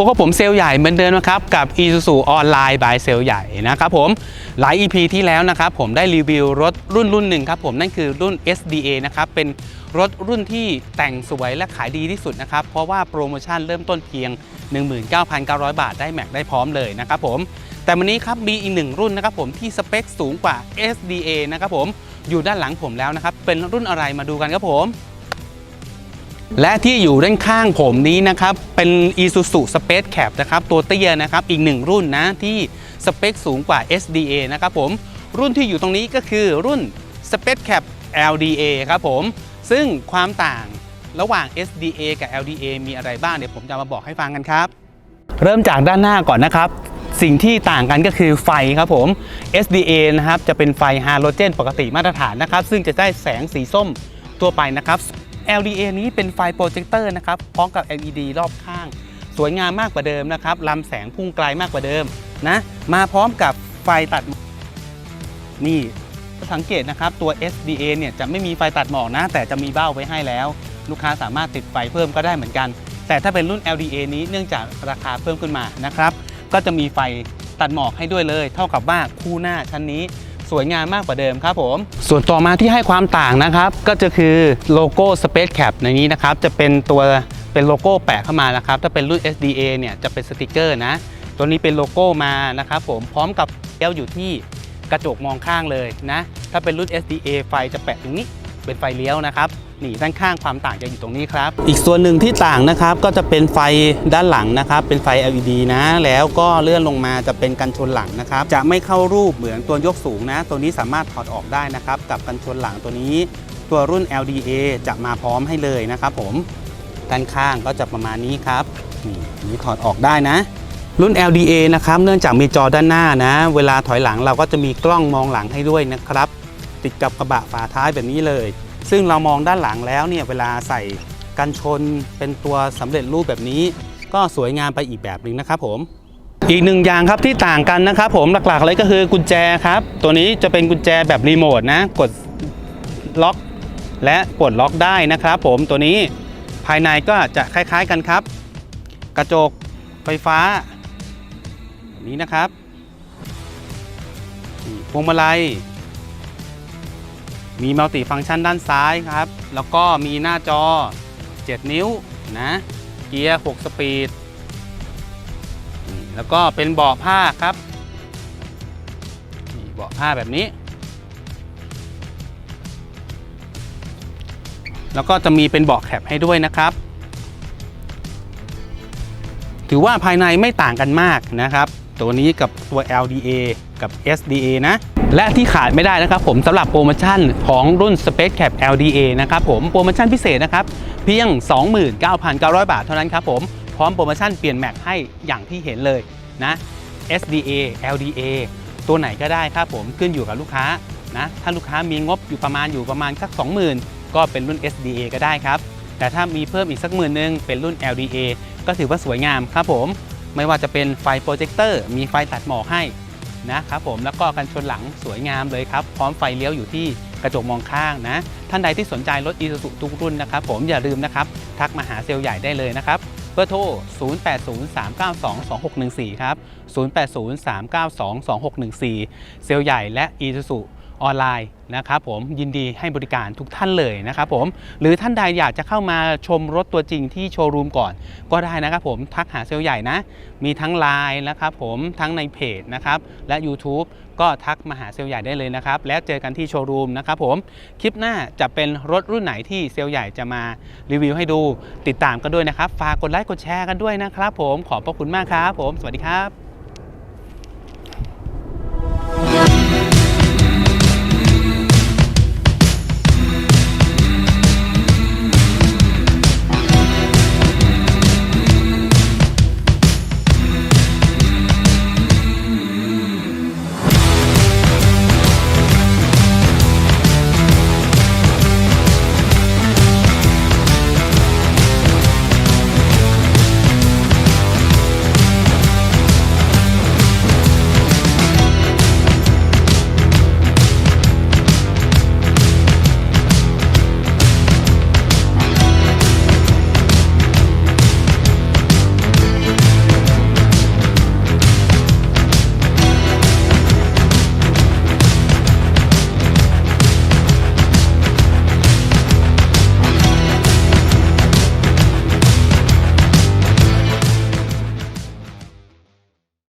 พวกบผมเซลใหญ่เหมือนเดิมนะครับ กับ Isuzu ออนไลน์บายเซลใหญ่นะครับผมหลาย EP ที่แล้วนะครับผมได้รีวิวรถรุ่นรุ่นหนึ่งครับผมนั่นคือรุ่น SDA นะครับเป็นรถรุ่นที่แต่งสวยและขายดีที่สุดนะครับ เพราะว่าโปรโมชั่นเริ่มต้นเพียง 19,900 บาทได้แม็กได้พร้อมเลยนะครับผมแต่วันนี้ครับมีอีกหนึ่งรุ่นนะครับผมที่สเปคสูงกว่า SDA นะครับผมอยู่ด้านหลังผมแล้วนะครับเป็นรุ่นอะไรมาดูกันครับผม และที่อยู่ด้านข้างผมนี้นะครับ เป็น Isuzu Space Cap นะครับ ตัวเตี้ยนะครับ อีกหนึ่งรุ่นนะ ที่สเปคสูงกว่า SDA นะครับผม รุ่นที่อยู่ตรงนี้ก็คือรุ่น Space Cap LDA ครับผม ซึ่งความต่างระหว่าง SDA กับ LDA มีอะไรบ้าง เดี๋ยวผมจะมาบอกให้ฟังกันครับ เริ่มจากด้านหน้าก่อนนะครับสิ่งที่ต่างกันก็คือไฟครับผม SDA นะครับจะเป็นไฟฮาโลเจนปกติมาตรฐานนะครับ ซึ่งจะได้แสงสีส้มตัวไปนะครับ LDA นี้เป็นไฟโปรเจคเตอร์นะครับพร้อมกับ LED รอบข้าง สวยงามมากกว่าเดิมนะครับลำแสงพุ่งไกลมากกว่าเดิมนะมาพร้อมกับไฟตัดนี่สังเกตนะครับตัว SDA เนี่ยจะไม่มีไฟตัดหมอกนะ แต่จะมีเบ้าไว้ให้แล้ว ลูกค้าสามารถติดไฟเพิ่มก็ได้เหมือนกัน แต่ถ้าเป็นรุ่น LDA นี้เนื่องจากราคาเพิ่มขึ้นมานะครับ ก็จะมีไฟตัดหมอกให้ด้วยเลย เท่ากับว่าคู่หน้าชั้นนี้ สวยงามมากกว่าเดิมครับผม ส่วนต่อมาที่ให้ความต่างนะครับ ก็จะคือโลโก้ Space Cap ในนี้นะครับ จะเป็นตัวเป็นโลโก้แปะเข้ามานะครับ ถ้าเป็นรุ่น SDA เนี่ยจะเป็นสติกเกอร์นะ ตัวนี้เป็นโลโก้มานะครับผมพร้อมกับเอลอยู่ที่กระจกมองข้างเลยนะ ถ้าเป็นรุ่น SDA ไฟจะแปะตรงนี้เป็นไฟเลี้ยวนะครับ หนีด้านข้างความต่างจะอยู่ตรงนี้ครับ อีกส่วนหนึ่งที่ต่างนะครับก็จะเป็นไฟด้านหลังนะครับ เป็นไฟ LED นะ แล้วก็เลื่อนลงมาจะเป็นกันชนหลังนะครับ จะไม่เข้ารูปเหมือนตัวยกสูงนะ ตัวนี้สามารถถอดออกได้นะครับ กับกันชนหลังตัวนี้ ตัวรุ่น LDA จะมาพร้อมให้เลยนะครับ ผมด้านข้างก็จะประมาณนี้ครับนี่นี้ถอดออกได้นะรุ่น LDA นะครับเนื่องจากมีจอด้านหน้านะ เวลาถอยหลังเราก็จะมีกล้องมองหลังให้ด้วยนะครับ ติดกับกระบะฝาท้ายแบบนี้เลย ซึ่งเรามองด้านหลังแล้วเนี่ยเวลาใส่กันชนเป็นตัวสำเร็จรูปแบบนี้ ก็สวยงามไปอีกแบบหนึ่งนะครับผมอีกหนึ่งอย่างครับที่ต่างกันนะครับผมหลักๆเลยก็คือกุญแจครับ ตัวนี้จะเป็นกุญแจแบบรีโมทนะ กดล็อกและกดล็อกได้นะครับผมตัวนี้ภายในก็จะคล้ายๆกันครับ กระจกไฟฟ้านี้นะครับพวงมาลัย มีมัลติฟังก์ชันด้านซ้ายครับ แล้วก็มีหน้าจอ 7 นิ้วนะ เกียร์ 6 สปีด แล้วก็เป็นเบาะผ้าครับเบาะผ้าแบบนี้ แล้วก็จะมีเป็นเบาะแคปให้ด้วยนะครับ ถือว่าภายในไม่ต่างกันมากนะครับ ตัวนี้กับตัว LDA กับ SDA นะ และที่ขาดไม่ได้นะครับผมสำหรับโปรโมชั่นของรุ่น Space Cap LDA นะครับผมโปรโมชั่นพิเศษนะครับเพียง 29,900 บาทเท่านั้นครับผมพร้อมโปรโมชั่นเปลี่ยนแม็กให้อย่างที่เห็นเลยนะ SDA LDA ตัวไหนก็ได้ครับผมขึ้นอยู่กับลูกค้านะถ้าลูกค้ามีงบอยู่ประมาณอยู่ประมาณสัก 20,000 ก็เป็นรุ่น SDA ก็ได้ครับ แต่ถ้ามีเพิ่มอีกสักหมื่นนึงเป็นรุ่น LDA ก็ถือว่าสวยงามครับผมไม่ว่าจะเป็นไฟโปรเจคเตอร์มีไฟตัดหมอกให้ นะครับผมแล้วก็กันชนหลังสวยงามเลยครับ พร้อมไฟเลี้ยวอยู่ที่กระจกมองข้างนะ ท่านใดที่สนใจรถอีซูซุทุกรุ่นนะครับผมอย่าลืมนะครับ ทักมาหาเซลล์ใหญ่ได้เลยนะครับเบอร์โทร 0803922614 ครับ 0803922614 เซลล์ใหญ่และอีซูซุ ออนไลน์นะครับผมยินดีให้บริการทุกท่านเลยนะครับผมหรือท่านใดอยากจะเข้ามาชมรถตัวจริงที่โชว์รูมก่อน ก็ได้นะครับผมทักหาเซลล์ใหญ่นะ มีทั้ง Line นะครับผมทั้งในเพจนะครับและ YouTube ก็ทักมาหาเซลล์ใหญ่ได้เลยนะครับ แล้วเจอกันที่โชว์รูมนะครับผมคลิปหน้าจะเป็นรถรุ่นไหนที่เซลล์ใหญ่จะมารีวิวให้ดูติดตามกันด้วยนะครับฝากกดไลค์กดแชร์กันด้วยนะครับผมขอบพระคุณมากครับผมสวัสดีครับ